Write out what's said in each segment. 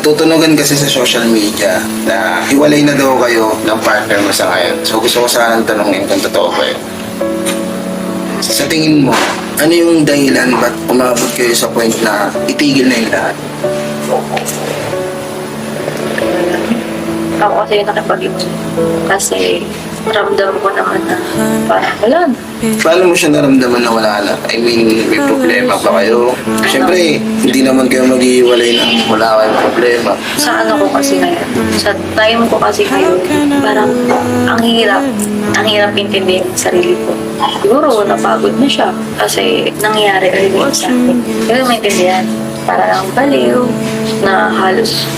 Natutunugan kasi sa social media na hiwalay na daw kayo ng partner mo sa ngayon. So gusto ko sanang tanongin kung totoo ba yun. Sa tingin mo, ano yung dahilan ba't umabot kayo sa point na itigil na yung lahat? Ako kasi yung nakipag-iwan. Kasi ramdam ko naman na parang wala na. Paano mo siya naramdaman na wala na? I mean, may problema ba kayo? Siyempre, hindi naman kayo maghihiwalay na wala kayong problema. Sa ano ko kasi ngayon, sa time ko kasi ngayon, parang ang hirap, ang hirap intindihin yung sarili ko. Siguro napagod na siya kasi nangyayari ulit sa akin. Pero maintindihan, para lang baliw na halos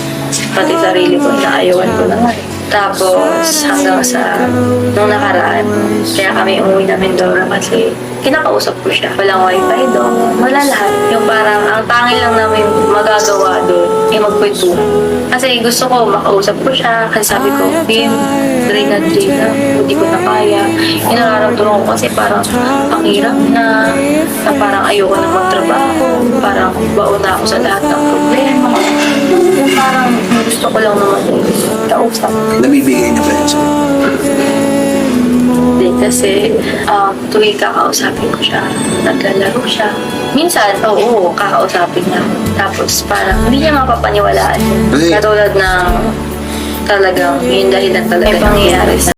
pati sarili ko, inaayawan ko na nga. eh. Tapos hanggang sa nung nakaraan, kaya kami umuwi na Mindoro kasi kinakausap ko siya. Walang wifi doon, wala lahat. Yung parang ang tangi lang namin magagawa doon ay magkwentuhan. Kasi gusto ko makausap ko siya. Kasi sabi ko, Bim, drain na drain na. Hindi ko na kaya. Yung nararamdaman ko kasi parang ang hirap na, na parang ayoko na magtrabaho. Parang baon na ako sa lahat ng problema. Yung parang gusto ko lang naman yung kausap. Nabibigay na ba yun sa'yo? Hindi, kasi um, tuwing kakausapin ko siya, naglalaro siya. Minsan, oo, kakausapin niya. Tapos parang hindi niya mapapaniwalaan. Kasi- Katulad ng talagang yung dahilan talaga may pangyayari sa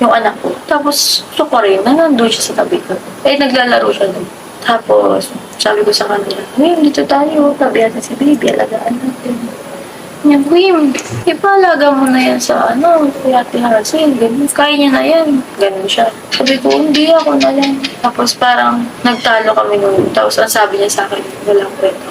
yung anak ko. Tapos, ko rin, na nandun siya sa tabi ko. Eh, naglalaro siya doon. Tapos, sabi ko sa kanila, Wim, dito tayo. Sabi natin si baby, alagaan natin. Niya, Wim, ipalaga mo na yan sa ano, kaya Hazel. Ganun, kaya niya na yan. Ganun siya. Sabi ko, hindi ako na lang. Tapos parang nagtalo kami noon. Tapos ang sabi niya sa akin, walang kwento.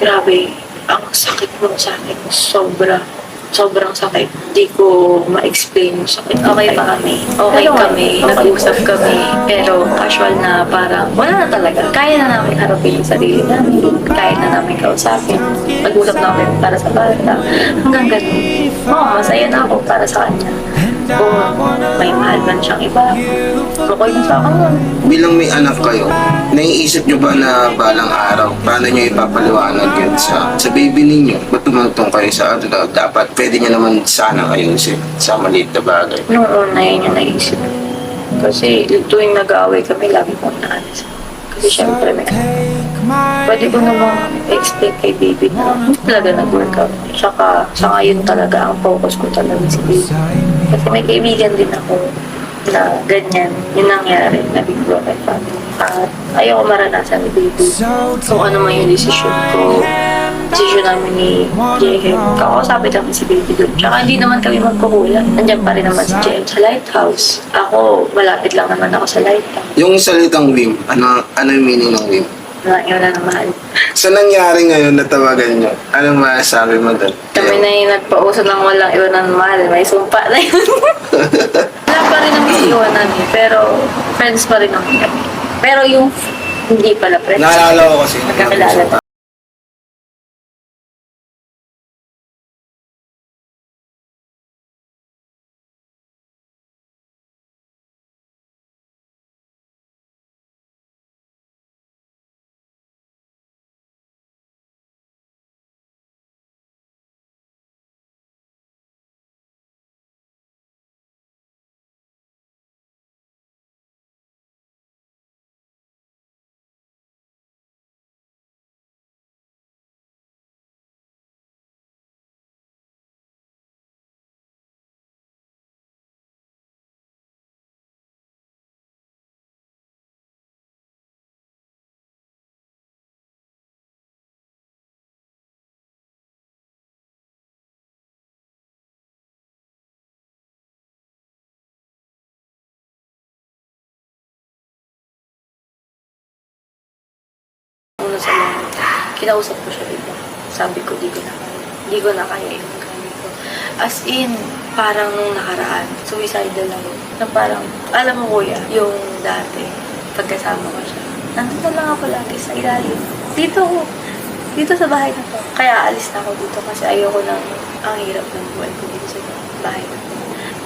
Grabe, ang sakit mo sa akin. Sobra sobrang sakit. Hindi ko ma-explain yung sakit. Okay pa kami. Okay kami. Nag-usap kami. Pero casual na parang wala na talaga. Kaya na namin harapin yung sarili namin. Kaya na namin kausapin. Nag-usap na kami para sa bata. Hanggang ganun. Oo, masaya na ako para sa kanya. Kung may mahal man siyang iba, okay na sa akin yun. Bilang may anak kayo, naiisip nyo ba na balang araw, paano nyo ipapaliwanag yun sa, sa baby ninyo? Ba't tumutong kayo sa ano na dapat pwede nyo naman sana ayusin sa maliit na bagay? Nung una yun yung naisip. Kasi tuwing nag-aaway kami, lagi kong naalis. Kasi syempre may Pwede ko namang explain kay baby na hindi talaga nag-workout. Tsaka sa ngayon talaga ang focus ko talaga si baby. Kasi may kaibigan din ako na ganyan, yung nangyari, naging broken family. At ayoko maranasan ni baby. Kung ano man yung decision ko, decision namin ni Jehem. Kakausapin namin si baby doon. Tsaka hindi naman kami magkukulang. Nandiyan pa rin naman si Jehem sa lighthouse. Ako, malapit lang naman ako sa lighthouse. Yung salitang WIM, ano, ano yung meaning ng WIM? Na yun na naman. Sa nangyari ngayon na tawagan nyo, anong masasabi mo doon? Kami na yung nagpauso ng walang iwan ng mahal. May sumpa na yun. Wala pa rin naman iwan namin. Pero, friends pa rin naman kami. Pero yung hindi pala friends. Naalala ko kasi. Magkakilala. Una sa lahat, kinausap ko siya dito. Sabi ko, di ko na kaya. Di ko na kaya yung ko. As in, parang nung nakaraan, suicidal ako. Na parang, alam mo kuya, yung dati, pagkasama ko siya, nandun na lang ako lagi sa ilalim. Dito ako. Dito sa bahay na to. Kaya alis na ako dito kasi ayoko na ang hirap ng buhay ko dito sa bahay na to.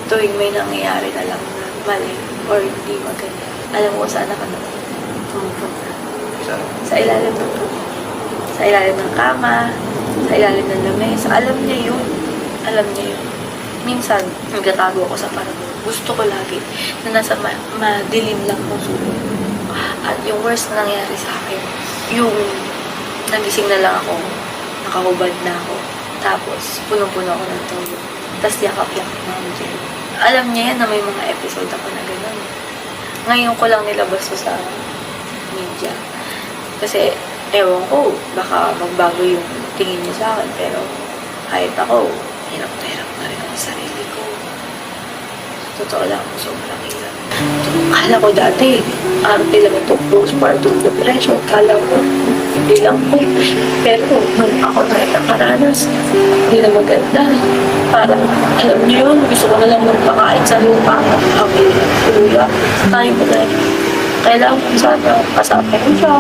Tuwing may nangyayari na lang na mali or hindi maganda. Alam mo kung saan ako na pumupunta sa ilalim ng sa ilalim ng kama, sa ilalim ng lamesa. Alam niya yun. Alam niya yun. Minsan, nagtatago ako sa parang gusto ko lagi na nasa ma- madilim lang ng sulok. At yung worst na nangyari sa akin, yung nagising na lang ako, nakahubad na ako, tapos punong-puno ako ng tulog. Tapos yakap-yakap na ako dyan. Alam niya yan na may mga episode ako na gano'n. Ngayon ko lang nilabas to sa media. Kasi, ewan ko, baka magbago yung tingin niya sa akin. Pero, kahit ako, hirap na hirap na rin sa sarili ko. Totoo lang, sobrang hirap. Kala ko dati, arte lang ito, postpartum depression. Kala ko, hindi lang po. Pero, nung ako na nakaranas, hindi na maganda. Parang, alam niyo yun, gusto ko na lang magpakain sa lupa. Kami, kuya, tayo ko na kailangan ko sana kasama ko siya.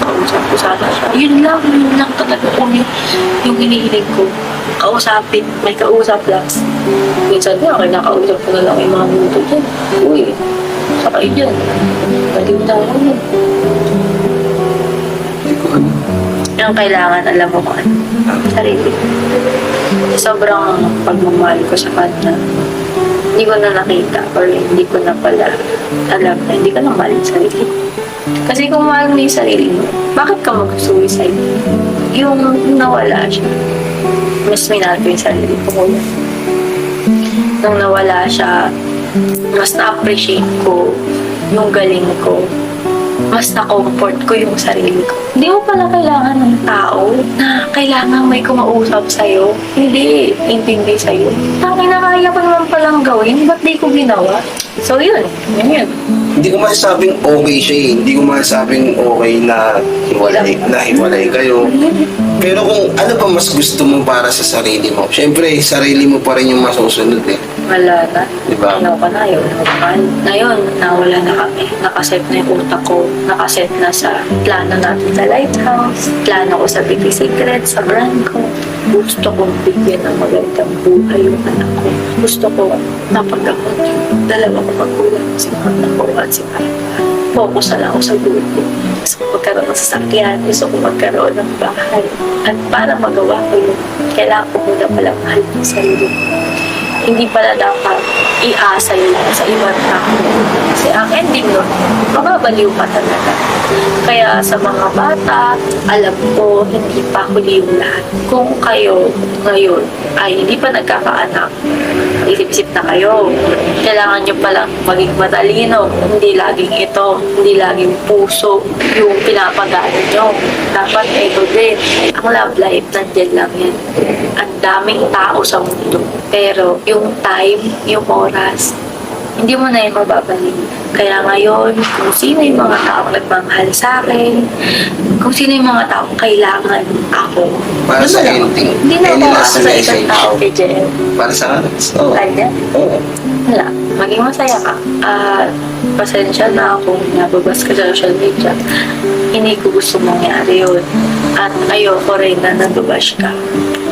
Kausap ko sana siya. Yun lang, yun lang talaga kung yung, yung hinihiling ko. Kausapin, may kausap lang. Minsan nga, kinakausap ko na lang yung mga minuto dyan. Uy, sakay dyan. Pwede mo na ako yun. Ko. Ang kailangan, alam mo kung ano. Sarili. Sobrang pagmamahal ko sa kanya. Hindi ko na nakita or hindi ko na pala alam na hindi ka na mahal yung sarili. Kasi kung mahal mo yung sarili mo, bakit ka mag-suicide? Yung nawala siya, mas minahal ko yung sarili ko muna. Nung nawala siya, mas na-appreciate ko yung galing ko. Mas na-comfort ko yung sarili ko. Hindi mo pala kailangan ng tao na kailangan may kumausap sa'yo. Hindi, intindi sa'yo. Ang kinakaya ko naman palang gawin, ba't di ko ginawa? So yun, yun yun. Hindi ko masasabing okay siya eh. Hindi ko masasabing okay na hiwalay, na hiwalay kayo. Pero kung ano pa mas gusto mo para sa sarili mo, syempre, sarili mo pa rin yung masusunod eh. Wala na. Diba? Ano ka na, yun. Ngayon, nawala na kami. Nakaset na yung utak ko. Nakaset na sa plano natin sa lighthouse. Plano ko sa Biggie Secret, sa brand ko. Gusto kong bigyan ng magandang buhay yung anak ko. Gusto ko napagamot yung dalawa ko magulang, si mama ko at si papa. Focus na lang ako sa buhay ko. Gusto ko magkaroon ng sasakyan, gusto ko magkaroon ng bahay. At para magawa ko yun, kailangan ko muna pala mahal yung sarili ko hindi pala dapat iasa yun sa ibang tao. Kasi ang ending nun, mababaliw ka talaga. Kaya sa mga bata, alam ko, hindi pa huli yung lahat. Kung kayo ngayon ay hindi pa nagkakaanak, isip-isip na kayo. Kailangan nyo palang maging matalino. Hindi laging ito, hindi laging puso yung pinapagano nyo. Dapat ito din. Ang love life, nandyan lang yan. Ang daming tao sa mundo. Pero yung time, yung oras, hindi mo na yun mababalik. Kaya ngayon, kung sino yung mga taong nagmamahal sa akin, kung sino yung mga taong kailangan ako. Para sa lang. ending, Hindi na any ako last sa isang message? tao kay Jen. Para sa akin. Oo. Kanya. Oo. Wala. Maging masaya ka. At pasensya na kung nababas ka sa social media. Hindi ko gusto mangyari yun. At ayoko rin na nababash ka.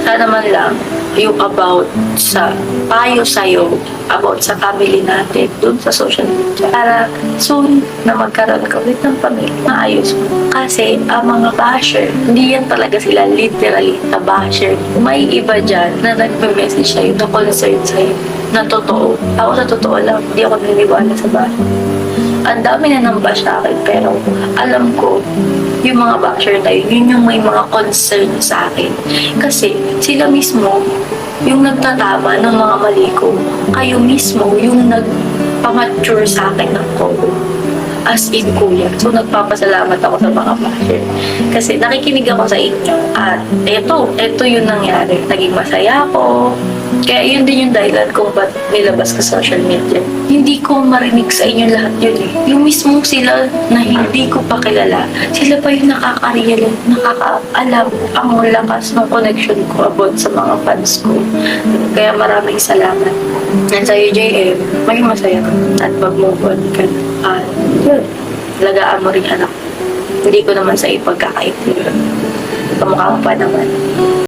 Sana man lang yung about sa payo sa'yo about sa family natin dun sa social media para soon na magkaroon ka ulit ng pamilya maayos mo. Kasi ang mga basher, hindi yan talaga sila literally na basher. May iba dyan na nagme-message sa'yo na concern sa'yo na totoo. Ako sa totoo lang, hindi ako naniniwala sa basher. Ang dami na nang bash akin pero alam ko yung mga basher na yun, yun yung may mga concern sa akin. Kasi sila mismo yung nagtatama ng mga mali ko. Kayo mismo yung nagpamature sa akin ng kobo. As in, kuya. So, nagpapasalamat ako sa mga basher. Kasi nakikinig ako sa inyo. At eto, eto yung nangyari. Naging masaya ako. Kaya yun din yung dahilan kung ba't nilabas ka social media. Hindi ko marinig sa inyo lahat yun eh. Yung mismo sila na hindi ko pa kilala, sila pa yung nakaka-real, nakaka-alam ang lakas ng connection ko about sa mga fans ko. Kaya maraming salamat. And sa'yo, JM, maging masaya ka at mag-move on ka. At yun, lagaan mo rin anak. Hindi ko naman sa ipagkakaintindihan. Kamukha mo pa naman.